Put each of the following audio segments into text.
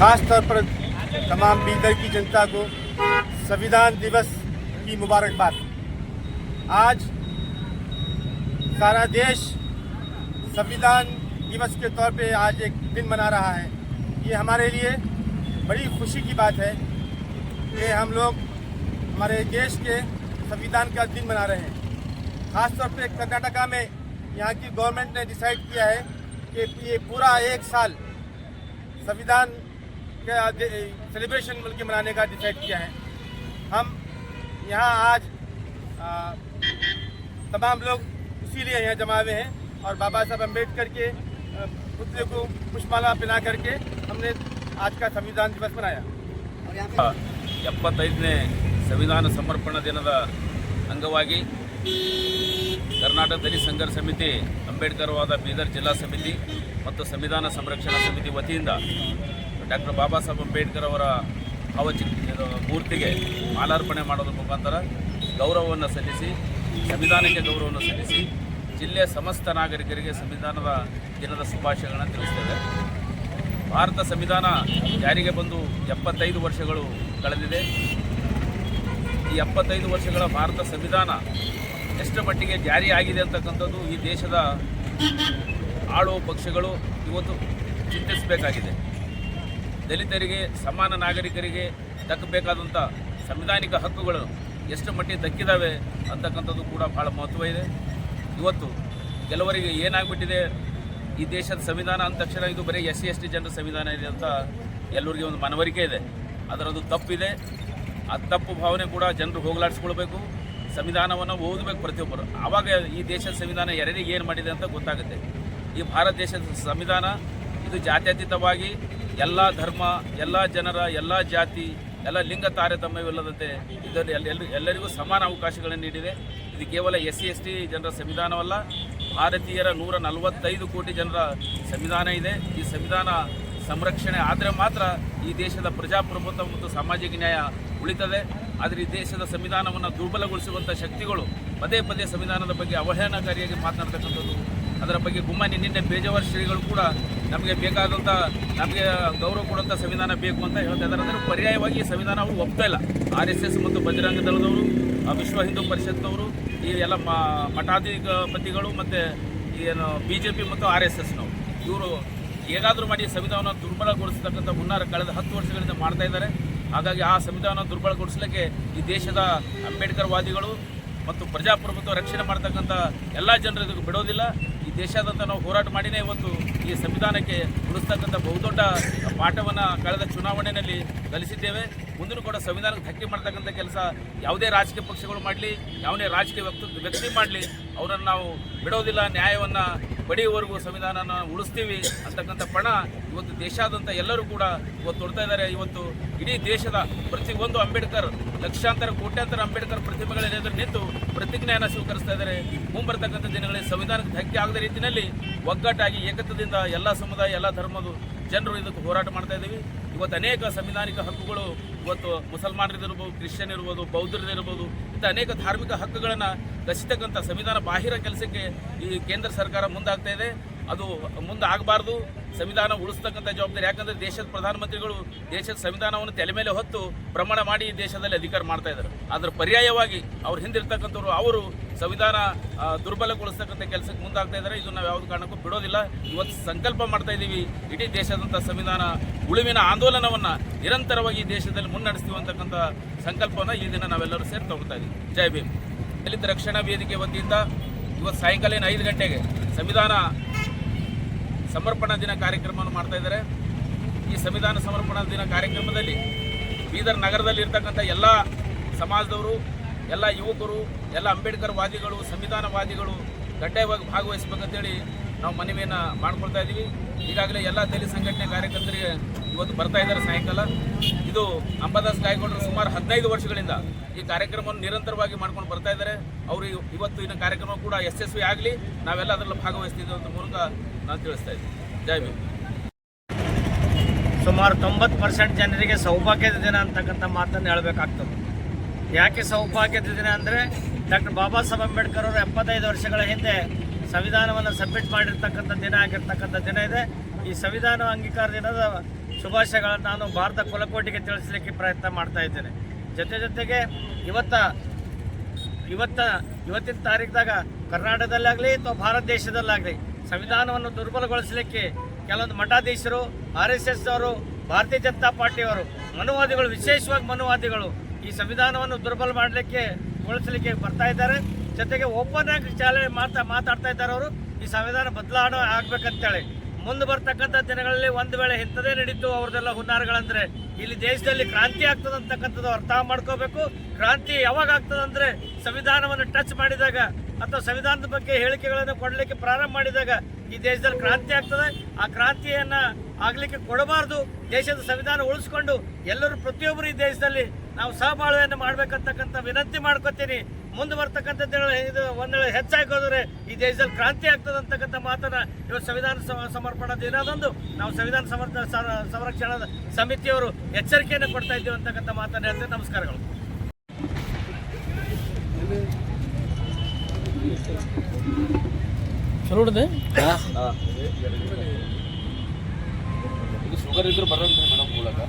खास तौर पर तमाम बीदर की जनता को संविधान दिवस की मुबारकबाद। आज सारा देश संविधान दिवस के तौर पे आज एक दिन मना रहा है। ये हमारे लिए बड़ी खुशी की बात है कि हम लोग हमारे देश के संविधान का दिन मना रहे हैं। खास तौर पे कर्नाटका में यहाँ की गवर्नमेंट ने डिसाइड किया है कि ये पूरा एक साल संविधान का सेलिब्रेशन बल्कि मनाने का डिसाइड किया है हम यहाँ आज आ, तमाम लोग इसीलिए यहाँ जमा हुए हैं और बाबा साहब अम्बेडकर के आ, पुतले को पुष्पमाला पहना करके हमने आज का संविधान दिवस मनाया और यहाँ पे ಎಪ್ಪತ್ತೈದನೇ ಸಂವಿಧಾನ ಸಮರ್ಪಣಾ ದಿನದ ಅಂಗವಾಗಿ ಕರ್ನಾಟಕ ದಲಿತ ಸಂಘರ್ಷ ಸಮಿತಿ ಅಂಬೇಡ್ಕರ್ ವಾದ ಬೀದರ್ ಜಿಲ್ಲಾ ಸಮಿತಿ ಮತ್ತು ಸಂವಿಧಾನ ಸಂರಕ್ಷಣಾ ಸಮಿತಿ ವತಿಯಿಂದ ಡಾಕ್ಟರ್ ಬಾಬಾ ಸಾಹೇಬ್ ಅಂಬೇಡ್ಕರ್ ಅವರ ಭಾವಚಿತ್ರ ಮೂರ್ತಿಗೆ ಮಾಲಾರ್ಪಣೆ ಮಾಡೋದ್ರ ಮುಖಾಂತರ ಗೌರವವನ್ನು ಸಲ್ಲಿಸಿ, ಸಂವಿಧಾನಕ್ಕೆ ಗೌರವವನ್ನು ಸಲ್ಲಿಸಿ, ಜಿಲ್ಲೆಯ ಸಮಸ್ತ ನಾಗರಿಕರಿಗೆ ಸಂವಿಧಾನದ ದಿನದ ಶುಭಾಶಯಗಳನ್ನು ತಿಳಿಸ್ತೇವೆ. ಭಾರತ ಸಂವಿಧಾನ ಜಾರಿಗೆ ಬಂದು ಎಪ್ಪತ್ತೈದು ವರ್ಷಗಳು ಕಳೆದಿದೆ. ಈ ಎಪ್ಪತ್ತೈದು ವರ್ಷಗಳ ಭಾರತ ಸಂವಿಧಾನ ಎಷ್ಟು ಮಟ್ಟಿಗೆ ಜಾರಿಯಾಗಿದೆ ಅಂತಕ್ಕಂಥದ್ದು ಈ ದೇಶದ ಆಳುವ ಪಕ್ಷಗಳು ಇವತ್ತು ಚಿಂತಿಸಬೇಕಾಗಿದೆ ದಲಿತರಿಗೆ, ಸಮಾನ ನಾಗರಿಕರಿಗೆ ದಕ್ಕಬೇಕಾದಂಥ ಸಂವಿಧಾನಿಕ ಹಕ್ಕುಗಳು ಎಷ್ಟು ಮಟ್ಟಿಗೆ ದಕ್ಕಿದ್ದಾವೆ ಅಂತಕ್ಕಂಥದ್ದು ಕೂಡ ಭಾಳ ಮಹತ್ವ ಇದೆ. ಇವತ್ತು ಕೆಲವರಿಗೆ ಏನಾಗ್ಬಿಟ್ಟಿದೆ, ಈ ದೇಶದ ಸಂವಿಧಾನ ಅಂದ ತಕ್ಷಣ ಇದು ಬರೀ ಎಸ್ ಸಿ ಎಸ್ ಟಿ ಜನರ ಸಂವಿಧಾನ ಇದೆ ಅಂತ ಎಲ್ಲರಿಗೆ ಒಂದು ಮನವರಿಕೆ ಇದೆ. ಅದರದ್ದು ತಪ್ಪಿದೆ. ಆ ತಪ್ಪು ಭಾವನೆ ಕೂಡ ಜನರು ಹೋಗಲಾಡಿಸ್ಕೊಳ್ಬೇಕು. ಸಂವಿಧಾನವನ್ನು ಓದಬೇಕು ಪ್ರತಿಯೊಬ್ಬರು. ಆವಾಗ ಈ ದೇಶದ ಸಂವಿಧಾನ ಎರಡೇ ಏನು ಮಾಡಿದೆ ಅಂತ ಗೊತ್ತಾಗುತ್ತೆ. ಈ ಭಾರತ ದೇಶದ ಸಂವಿಧಾನ, ಇದು ಜಾತ್ಯತೀತವಾಗಿ ಎಲ್ಲ ಧರ್ಮ, ಎಲ್ಲ ಜನರ, ಎಲ್ಲ ಜಾತಿ, ಎಲ್ಲ ಲಿಂಗ ತಾರತಮ್ಯವಿಲ್ಲದಂತೆ ಇದರಲ್ಲಿ ಎಲ್ಲ ಎಲ್ಲರಿಗೂ ಸಮಾನ ಅವಕಾಶಗಳನ್ನು ನೀಡಿದೆ. ಇದು ಕೇವಲ ಎಸ್ ಸಿ ಎಸ್ ಟಿ ಜನರ ಸಂವಿಧಾನವಲ್ಲ, ಭಾರತೀಯರ ನೂರ ನಲವತ್ತೈದು ಕೋಟಿ ಜನರ ಸಂವಿಧಾನ ಇದೆ. ಈ ಸಂವಿಧಾನ ಸಂರಕ್ಷಣೆ ಆದರೆ ಮಾತ್ರ ಈ ದೇಶದ ಪ್ರಜಾಪ್ರಭುತ್ವ ಮತ್ತು ಸಾಮಾಜಿಕ ನ್ಯಾಯ ಉಳಿತದೆ. ಆದರೆ ಈ ದೇಶದ ಸಂವಿಧಾನವನ್ನು ದುರ್ಬಲಗೊಳಿಸುವಂಥ ಶಕ್ತಿಗಳು ಪದೇ ಪದೇ ಸಂವಿಧಾನದ ಬಗ್ಗೆ ಅವಹೇಳನಕಾರಿಯಾಗಿ ಮಾತನಾಡ್ತಕ್ಕಂಥದ್ದು. ಅದರ ಬಗ್ಗೆ ಗುಮ್ಮನಿ, ನಿನ್ನೆ ಬೇಜವರ್ ಶ್ರೀಗಳು ಕೂಡ ನಮಗೆ ಬೇಕಾದಂಥ ನಮಗೆ ಗೌರವ ಕೊಡುವಂಥ ಸಂವಿಧಾನ ಬೇಕು ಅಂತ ಹೇಳ್ತಾ ಇದ್ದಾರೆ. ಅದರ ಪರ್ಯಾಯವಾಗಿ ಈ ಸಂವಿಧಾನ ಅವರು ಒಪ್ತಾ ಇಲ್ಲ. ಆರ್ ಎಸ್ ಎಸ್ ಮತ್ತು ಬಜರಂಗ ದಳದವರು ವಿಶ್ವ ಹಿಂದೂ ಪರಿಷತ್ನವರು, ಈ ಎಲ್ಲ ಮಠಾಧಿಪತಿಗಳು ಮತ್ತು ಏನು ಬಿ ಜೆ ಪಿ ಮತ್ತು ಆರ್ ಎಸ್ ಎಸ್ನವರು. ಇವರು ಹೇಗಾದರೂ ಮಾಡಿ ಸಂವಿಧಾನವನ್ನು ದುರ್ಬಲಗೊಳಿಸತಕ್ಕಂಥ ಹುನ್ನಾರ ಕಳೆದ ಹತ್ತು ವರ್ಷಗಳಿಂದ ಮಾಡ್ತಾ ಇದ್ದಾರೆ. ಹಾಗಾಗಿ ಆ ಸಂವಿಧಾನ ದುರ್ಬಲಗೊಳಿಸಲಿಕ್ಕೆ ಈ ದೇಶದ ಅಂಬೇಡ್ಕರ್ ವಾದಿಗಳು ಮತ್ತು ಪ್ರಜಾಪ್ರಭುತ್ವ ರಕ್ಷಣೆ ಮಾಡ್ತಕ್ಕಂಥ ಎಲ್ಲ ಜನರು ಇದಕ್ಕೆ ಬಿಡೋದಿಲ್ಲ. ಈ ದೇಶಾದ್ಯಂತ ನಾವು ಹೋರಾಟ ಮಾಡಿನೇ ಇವತ್ತು ಈ ಸಂವಿಧಾನಕ್ಕೆ ಉಳಿಸ್ತಕ್ಕಂಥ ಬಹುದೊಡ್ಡ ಪಾಠವನ್ನು ಕಳೆದ ಚುನಾವಣೆಯಲ್ಲಿ ಕಲಿಸಿದ್ದೇವೆ. ಮುಂದಿನ ಕೂಡ ಸಂವಿಧಾನಕ್ಕೆ ಧಕ್ಕೆ ಮಾಡ್ತಕ್ಕಂಥ ಕೆಲಸ ಯಾವುದೇ ರಾಜಕೀಯ ಪಕ್ಷಗಳು ಮಾಡಲಿ, ಯಾವುದೇ ರಾಜಕೀಯ ವ್ಯಕ್ತಿ ವ್ಯಕ್ತಿ ಮಾಡಲಿ, ಅವರನ್ನು ನಾವು ಬಿಡೋದಿಲ್ಲ. ನ್ಯಾಯವನ್ನು ಪಡೆಯುವವರೆಗೂ ಸಂವಿಧಾನನ ಉಳಿಸ್ತೀವಿ ಅಂತಕ್ಕಂಥ ಪಣ ಇವತ್ತು ದೇಶಾದ್ಯಂತ ಎಲ್ಲರೂ ಕೂಡ ಇವತ್ತು ತೊಡ್ತಾ ಇದ್ದಾರೆ. ಇವತ್ತು ಇಡೀ ದೇಶದ ಪ್ರತಿಯೊಂದು ಅಂಬೇಡ್ಕರ್, ಲಕ್ಷಾಂತರ, ಕೋಟ್ಯಾಂತರ ಅಂಬೇಡ್ಕರ್ ಪ್ರತಿಮೆಗಳ ಎದುರು ನಿಂತು ಪ್ರತಿಜ್ಞೆಯನ್ನು ಸ್ವೀಕರಿಸ್ತಾ ಇದ್ದಾರೆ. ಮುಂಬರ್ತಕ್ಕಂಥ ದಿನಗಳಲ್ಲಿ ಸಂವಿಧಾನಕ್ಕೆ ಧಕ್ಕೆ ಆಗದ ರೀತಿಯಲ್ಲಿ ಒಗ್ಗಟ್ಟಾಗಿ ಏಕತ್ವದಿಂದ ಎಲ್ಲ ಸಮುದಾಯ, ಎಲ್ಲ ಧರ್ಮದ ಜನರು ಇದಕ್ಕೆ ಹೋರಾಟ ಮಾಡ್ತಾ ಇದ್ದೀವಿ. ಇವತ್ತು ಅನೇಕ ಸಂವಿಧಾನಿಕ ಹಕ್ಕುಗಳು ಇವತ್ತು ಮುಸಲ್ಮಾನರಿರ್ಬೋದು ಕ್ರಿಶ್ಚಿಯನ್ ಇರ್ಬೋದು ಬೌದ್ಧರಿರ್ಬೋದು ಇಂಥ ಅನೇಕ ಧಾರ್ಮಿಕ ಹಕ್ಕುಗಳನ್ನು ರಚಿತಕ್ಕಂಥ ಸಂವಿಧಾನ ಬಾಹಿರ ಕೆಲಸಕ್ಕೆ ಈ ಕೇಂದ್ರ ಸರ್ಕಾರ ಮುಂದಾಗ್ತಾ ಇದೆ. ಅದು ಮುಂದೆ ಆಗಬಾರ್ದು, ಸಂವಿಧಾನ ಉಳಿಸ್ತಕ್ಕಂಥ ಜವಾಬ್ದಾರಿ. ಯಾಕಂದರೆ ದೇಶದ ಪ್ರಧಾನಮಂತ್ರಿಗಳು ದೇಶದ ಸಂವಿಧಾನವನ್ನು ತಲೆ ಮೇಲೆ ಹೊತ್ತು ಪ್ರಮಾಣ ಮಾಡಿ ದೇಶದಲ್ಲಿ ಅಧಿಕಾರ ಮಾಡ್ತಾ ಇದ್ದಾರೆ. ಅದರ ಪರ್ಯಾಯವಾಗಿ ಅವ್ರ ಹಿಂದಿರ್ತಕ್ಕಂಥವ್ರು, ಅವರು ಸಂವಿಧಾನ ದುರ್ಬಲಗೊಳಿಸ್ತಕ್ಕಂಥ ಕೆಲಸಕ್ಕೆ ಮುಂದಾಗ್ತಾ ಇದ್ದಾರೆ. ಇದು ನಾವು ಯಾವ್ದು ಕಾರಣಕ್ಕೂ ಬಿಡೋದಿಲ್ಲ. ಇವತ್ತು ಸಂಕಲ್ಪ ಮಾಡ್ತಾ ಇದ್ದೀವಿ. ಇಡೀ ದೇಶದಂಥ ಸಂವಿಧಾನ ಉಳುವಿನ ಆಂದೋಲನವನ್ನು ನಿರಂತರವಾಗಿ ದೇಶದಲ್ಲಿ ಮುನ್ನಡೆಸ್ತೀವಿ ಅಂತಕ್ಕಂಥ ಸಂಕಲ್ಪವನ್ನು ಈ ದಿನ ನಾವೆಲ್ಲರೂ ಸೇರಿ ತಗೊಳ್ತಾ ಇದ್ದೀವಿ. ಜೈ ಭೀಮ್. ದಲಿತ ರಕ್ಷಣಾ ವೇದಿಕೆ ವತಿಯಿಂದ ಇವತ್ತು ಸಾಯಂಕಾಲ ಐದು ಗಂಟೆಗೆ ಸಂವಿಧಾನ ಸಮರ್ಪಣಾ ದಿನ ಕಾರ್ಯಕ್ರಮವನ್ನು ಮಾಡ್ತಾ ಇದ್ದಾರೆ. ಈ ಸಂವಿಧಾನ ಸಮರ್ಪಣಾ ದಿನ ಕಾರ್ಯಕ್ರಮದಲ್ಲಿ ಬೀದರ್ ನಗರದಲ್ಲಿ ಇರ್ತಕ್ಕಂಥ ಎಲ್ಲ ಸಮಾಜದವರು, ಎಲ್ಲ ಯುವಕರು, ಎಲ್ಲ ಅಂಬೇಡ್ಕರ್ ವಾದಿಗಳು, ಸಂವಿಧಾನವಾದಿಗಳು ಕಡ್ಡಾಯವಾಗಿ ಭಾಗವಹಿಸ್ಬೇಕಂತೇಳಿ ನಾವು ಮನವಿಯನ್ನು ಮಾಡ್ಕೊಳ್ತಾ ಇದ್ದೀವಿ. ಈಗಾಗಲೇ ಎಲ್ಲ ದಲಿತ ಸಂಘಟನೆ ಕಾರ್ಯಕರ್ತರಿಗೆ ಇವತ್ತು ಬರ್ತಾ ಇದ್ದಾರೆ ಸಾಯಂಕಾಲ. ಇದು ಅಂಬಾದಾಸ್ ಗಾಯಗೊಂಡರು ಸುಮಾರು ಹದಿನೈದು ವರ್ಷಗಳಿಂದ ಈ ಕಾರ್ಯಕ್ರಮವನ್ನು ನಿರಂತರವಾಗಿ ಮಾಡ್ಕೊಂಡು ಬರ್ತಾ ಇದ್ದಾರೆ. ಅವರು ಇವ್- ಇವತ್ತು ಇನ್ನು ಕಾರ್ಯಕ್ರಮ ಕೂಡ ಯಶಸ್ವಿ ಆಗಲಿ. ನಾವೆಲ್ಲ ಅದರಲ್ಲಿ ಭಾಗವಹಿಸ್ತಿದ್ದೇವೆ ಮೂಲಕ ತಿಳಿಸ್ತಾ ಇದ್ದೀನಿ. ಜೈ ಸುಮಾರು ತೊಂಬತ್ತು ಪರ್ಸೆಂಟ್ ಜನರಿಗೆ ಸೌಭಾಗ್ಯದ ದಿನ ಅಂತಕ್ಕಂಥ ಮಾತನ್ನು ಹೇಳಬೇಕಾಗ್ತದೆ. ಯಾಕೆ ಸೌಭಾಗ್ಯದ ದಿನ ಅಂದರೆ ಡಾಕ್ಟರ್ ಬಾಬಾ ಸಾಹೇಬ್ ಅಂಬೇಡ್ಕರ್ ಅವರು ಎಪ್ಪತ್ತೈದು ವರ್ಷಗಳ ಹಿಂದೆ ಸಂವಿಧಾನವನ್ನು ಸಬ್ಮಿಟ್ ಮಾಡಿರ್ತಕ್ಕಂಥ ದಿನ ಆಗಿರ್ತಕ್ಕಂಥ ದಿನ ಇದೆ. ಈ ಸಂವಿಧಾನ ಅಂಗೀಕಾರ ದಿನದ ಶುಭಾಶಯಗಳನ್ನು ನಾನು ಭಾರತ ಕುಲಕೋಟಿಗೆ ತಿಳಿಸಲಿಕ್ಕೆ ಪ್ರಯತ್ನ ಮಾಡ್ತಾ ಇದ್ದೇನೆ. ಜೊತೆ ಜೊತೆಗೆ ಇವತ್ತ ಇವತ್ತ, ಇವತ್ತಿನ ತಾರೀಕಿದಾಗ ಕರ್ನಾಟಕದಲ್ಲಾಗಲಿ ಅಥವಾ ಭಾರತ ದೇಶದಲ್ಲಾಗಲಿ ಸಂವಿಧಾನವನ್ನು ದುರ್ಬಲಗೊಳಿಸಲಿಕ್ಕೆ ಕೆಲವೊಂದು ಮಠಾಧೀಶರು, ಆರ್ ಎಸ್ ಎಸ್ ಅವರು, ಭಾರತೀಯ ಜನತಾ ಪಾರ್ಟಿಯವರು ಮನುವಾದಿಗಳು, ವಿಶೇಷವಾಗಿ ಮನುವಾದಿಗಳು ಈ ಸಂವಿಧಾನವನ್ನು ದುರ್ಬಲ ಮಾಡಲಿಕ್ಕೆ ಗೊಳಿಸಲಿಕ್ಕೆ ಬರ್ತಾ ಇದ್ದಾರೆ. ಜೊತೆಗೆ ಓಪನ್ ಆಗಿ ಚಾಲನೆ ಮಾತಾ, ಮಾತಾಡ್ತಾ ಇದ್ದಾರೆ ಅವರು. ಈ ಸಂವಿಧಾನ ಬದಲಾವಣೆ ಆಗ್ಬೇಕಂತೇಳಿ. ಮುಂದೆ ಬರ್ತಕ್ಕಂಥ ದಿನಗಳಲ್ಲಿ ಒಂದು ವೇಳೆ ಇಂಥದೇ ನಡೀತು, ಅವ್ರದ್ದೆಲ್ಲ ಹುನ್ನಾರಗಳಂದ್ರೆ ಇಲ್ಲಿ ದೇಶದಲ್ಲಿ ಕ್ರಾಂತಿ ಆಗ್ತದೆ ಅಂತಕ್ಕಂಥದ್ದು ಅರ್ಥ ಮಾಡ್ಕೋಬೇಕು. ಕ್ರಾಂತಿ ಯಾವಾಗ ಆಗ್ತದೆ ಅಂದ್ರೆ ಸಂವಿಧಾನವನ್ನು ಟಚ್ ಮಾಡಿದಾಗ ಅಥವಾ ಸಂವಿಧಾನದ ಬಗ್ಗೆ ಹೇಳಿಕೆಗಳನ್ನು ಕೊಡಲಿಕ್ಕೆ ಪ್ರಾರಂಭ ಮಾಡಿದಾಗ ಈ ದೇಶದಲ್ಲಿ ಕ್ರಾಂತಿ ಆಗ್ತದೆ. ಆ ಕ್ರಾಂತಿಯನ್ನ ಆಗಲಿಕ್ಕೆ ಕೊಡಬಾರ್ದು. ದೇಶದ ಸಂವಿಧಾನ ಉಳಿಸ್ಕೊಂಡು ಎಲ್ಲರೂ ಪ್ರತಿಯೊಬ್ಬರು ಈ ದೇಶದಲ್ಲಿ ನಾವು ಸಹಬಾಳ್ವೆಯನ್ನು ಮಾಡ್ಬೇಕಂತಕ್ಕಂಥ ವಿನಂತಿ ಮಾಡ್ಕೊತೀನಿ. ಮುಂದೆ ಬರ್ತಕ್ಕಂಥ ದಿನಗಳು ಇದು ಒಂದೇಳೆ ಹೆಚ್ಚಾಗಿ ಹೋದರೆ ಈ ದೇಶದಲ್ಲಿ ಕ್ರಾಂತಿ ಆಗ್ತದೆ ಅಂತಕ್ಕಂಥ ಮಾತನ್ನ ಇವತ್ತು ಸಂವಿಧಾನ ಸಮ- ಸಮರ್ಪಣಾ ದಿನದಂದು ನಾವು ಸಂವಿಧಾನ ಸಮರ್ಥ ಸಂರಕ್ಷಣಾ ಸಮಿತಿಯವರು ಎಚ್ಚರಿಕೆಯನ್ನು ಕೊಡ್ತಾ ಇದ್ದೀವಿ ಅಂತಕ್ಕಂಥ ಮಾತನ್ನ ಹೇಳ್ತೇವೆ ನಮಸ್ಕಾರಗಳು. ಇದು ಶುಗರ್ ಇದ್ರೆ ಬರೋದು ಮೇಡಮ್ ಮೂಲಕ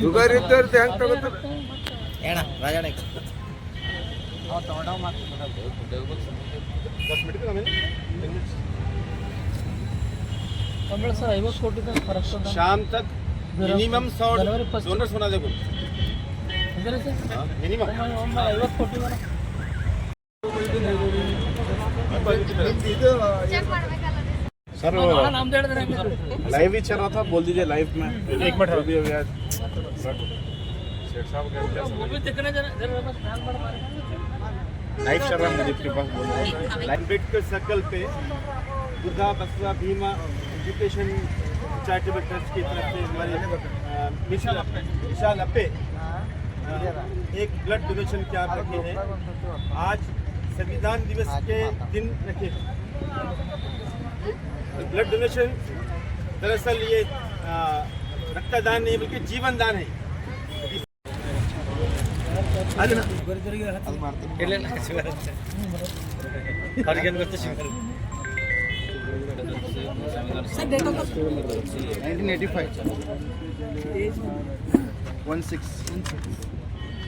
ಶುಗರ್ ಇದ್ದವ್ರದ್ದು ಹೆಂಗೆ ತಗೋತಾರೆ ಏಣ ರಾಜಣ್ಣ शाम तक मिनिमम सौ डोनर्स बना देखो मिनिमम सर लाइव ही चल रहा था बोल दीजिए लाइव में। एक मिनट अभी अभी आज शेख साहब का क्या लाइव चल रहा है मुझे के पास बोल अंबेडकर सर्कल पे बुद्धा बसवा भीमा एजुकेशन चैरिटेबल ट्रस्ट की तरफ़ से हमारे विशाल विशाल अप्पे। अ, एक ब्लड डोनेशन कैंप रखे हैं। आज संविधान दिवस के दिन रखे हैं। तो ब्लड डोनेशन दरअसल ये रक्तदान नहीं बल्कि जीवन दान है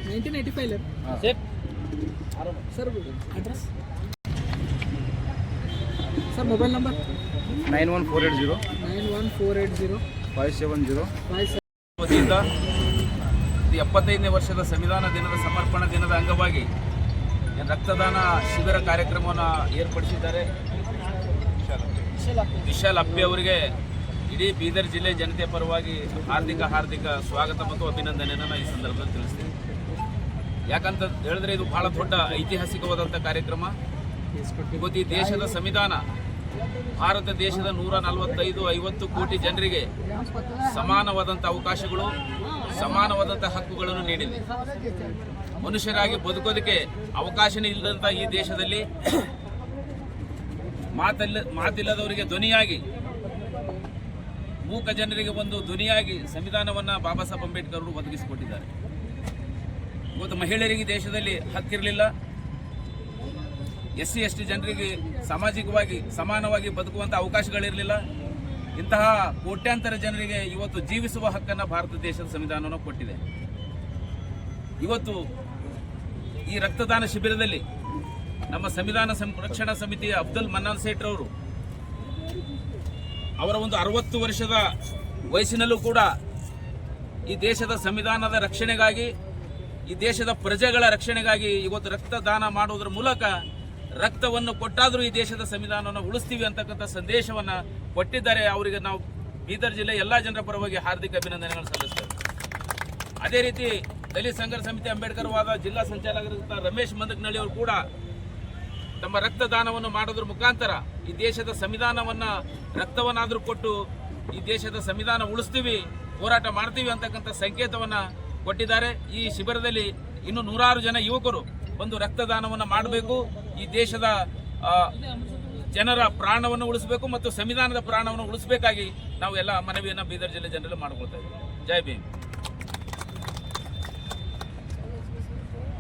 nineteen sir. Sir mobile number? Nine one four eight zero. Nine one four eight zero. Five seven zero. Five ಎಪ್ಪತ್ತೈದನೇ ವರ್ಷದ ಸಂವಿಧಾನ ದಿನದ ಸಮರ್ಪಣಾ ದಿನದ ಅಂಗವಾಗಿ ರಕ್ತದಾನ ಶಿಬಿರ ಕಾರ್ಯಕ್ರಮವನ್ನು ಏರ್ಪಡಿಸಿದ್ದಾರೆ. ವಿಶಾಲ್ ಅಪ್ಪಿ ಅವರಿಗೆ ಇಡೀ ಬೀದರ್ ಜಿಲ್ಲೆ ಜನತೆ ಪರವಾಗಿ ಹಾರ್ದಿಕ ಹಾರ್ದಿಕ ಸ್ವಾಗತ ಮತ್ತು ಅಭಿನಂದನೆಯನ್ನು ಈ ಸಂದರ್ಭದಲ್ಲಿ ತಿಳಿಸ್ತೀನಿ. ಯಾಕಂತ ಹೇಳಿದ್ರೆ ಇದು ಬಹಳ ದೊಡ್ಡ ಐತಿಹಾಸಿಕವಾದಂಥ ಕಾರ್ಯಕ್ರಮ. ಇವತ್ತು ದೇಶದ ಸಂವಿಧಾನ ಭಾರತ ದೇಶದ ನೂರ ನಲವತ್ತೈದು, ಐವತ್ತು ಕೋಟಿ ಜನರಿಗೆ ಸಮಾನವಾದಂಥ ಅವಕಾಶಗಳು ಸಮಾನವಾದಂಥ ಹಕ್ಕುಗಳನ್ನು ನೀಡಿದೆ. ಮನುಷ್ಯರಾಗಿ ಬದುಕೋದಕ್ಕೆ ಅವಕಾಶನೇ ಇಲ್ಲದಂಥ ಈ ದೇಶದಲ್ಲಿ ಮಾತಲ್ಲ, ಮಾತಿಲ್ಲದವರಿಗೆ ಧ್ವನಿಯಾಗಿ, ಮೂಕ ಜನರಿಗೆ ಒಂದು ಧ್ವನಿಯಾಗಿ ಸಂವಿಧಾನವನ್ನು ಬಾಬಾ ಸಾಹೇಬ್ ಅಂಬೇಡ್ಕರ್ ಅವರು ಒದಗಿಸಿಕೊಟ್ಟಿದ್ದಾರೆ. ಇವತ್ತು ಮಹಿಳೆಯರಿಗೆ ದೇಶದಲ್ಲಿ ಹಕ್ಕಿರಲಿಲ್ಲ. ಎಸ್ ಸಿ ಎಸ್ ಟಿ ಜನರಿಗೆ ಸಾಮಾಜಿಕವಾಗಿ ಸಮಾನವಾಗಿ ಬದುಕುವಂಥ ಅವಕಾಶಗಳಿರಲಿಲ್ಲ. ಇಂತಹ ಕೋಟ್ಯಾಂತರ ಜನರಿಗೆ ಇವತ್ತು ಜೀವಿಸುವ ಹಕ್ಕನ್ನು ಭಾರತ ದೇಶದ ಸಂವಿಧಾನವನ್ನು ಕೊಟ್ಟಿದೆ. ಇವತ್ತು ಈ ರಕ್ತದಾನ ಶಿಬಿರದಲ್ಲಿ ನಮ್ಮ ಸಂವಿಧಾನ ಸಂರಕ್ಷಣಾ ಸಮಿತಿಯ ಅಬ್ದುಲ್ ಮನ್ನಾನ್ ಸೇಠ್ರವರು ಅವರ ಒಂದು ಅರವತ್ತು ವರ್ಷದ ವಯಸ್ಸಿನಲ್ಲೂ ಕೂಡ ಈ ದೇಶದ ಸಂವಿಧಾನದ ರಕ್ಷಣೆಗಾಗಿ ಈ ದೇಶದ ಪ್ರಜೆಗಳ ರಕ್ಷಣೆಗಾಗಿ ಇವತ್ತು ರಕ್ತದಾನ ಮಾಡುವುದರ ಮೂಲಕ ರಕ್ತವನ್ನು ಕೊಟ್ಟಾದರೂ ಈ ದೇಶದ ಸಂವಿಧಾನವನ್ನು ಉಳಿಸ್ತೀವಿ ಅಂತಕ್ಕಂಥ ಸಂದೇಶವನ್ನು ಕೊಟ್ಟಿದ್ದಾರೆ. ಅವರಿಗೆ ನಾವು ಬೀದರ್ ಜಿಲ್ಲೆ ಎಲ್ಲ ಜನರ ಪರವಾಗಿ ಹಾರ್ದಿಕ ಅಭಿನಂದನೆಗಳನ್ನು ಸಲ್ಲಿಸ್ತೇವೆ. ಅದೇ ರೀತಿ ದಲಿತ ಸಂಘರ್ಷ ಸಮಿತಿ ಅಂಬೇಡ್ಕರ್ ವಾದ ಜಿಲ್ಲಾ ಸಂಚಾಲಕರಾದ ರಮೇಶ್ ಮಂದಕ್ನಳ್ಳಿ ಅವರು ಕೂಡ ತಮ್ಮ ರಕ್ತದಾನವನ್ನು ಮಾಡೋದ್ರ ಮುಖಾಂತರ ಈ ದೇಶದ ಸಂವಿಧಾನವನ್ನು ರಕ್ತವನ್ನಾದರೂ ಕೊಟ್ಟು ಈ ದೇಶದ ಸಂವಿಧಾನ ಉಳಿಸ್ತೀವಿ, ಹೋರಾಟ ಮಾಡ್ತೀವಿ ಅಂತಕ್ಕಂಥ ಸಂಕೇತವನ್ನ ಕೊಟ್ಟಿದ್ದಾರೆ. ಈ ಶಿಬಿರದಲ್ಲಿ ಇನ್ನು ನೂರಾರು ಜನ ಯುವಕರು ಒಂದು ರಕ್ತದಾನವನ್ನು ಮಾಡಬೇಕು. ಈ ದೇಶದ ಜನರ ಪ್ರಾಣವನ್ನು ಉಳಿಸಬೇಕು ಮತ್ತು ಸಂವಿಧಾನದ ಪ್ರಾಣವನ್ನು ಉಳಿಸಬೇಕಾಗಿ ನಾವು ಎಲ್ಲ ಮನವಿಯನ್ನು ಬೀದರ್ ಜಿಲ್ಲೆ ಜನರಲ್ಲಿ ಮಾಡ್ಕೊಳ್ತಾ ಇದ್ದೀವಿ. ಜೈ ಭೀಮ್.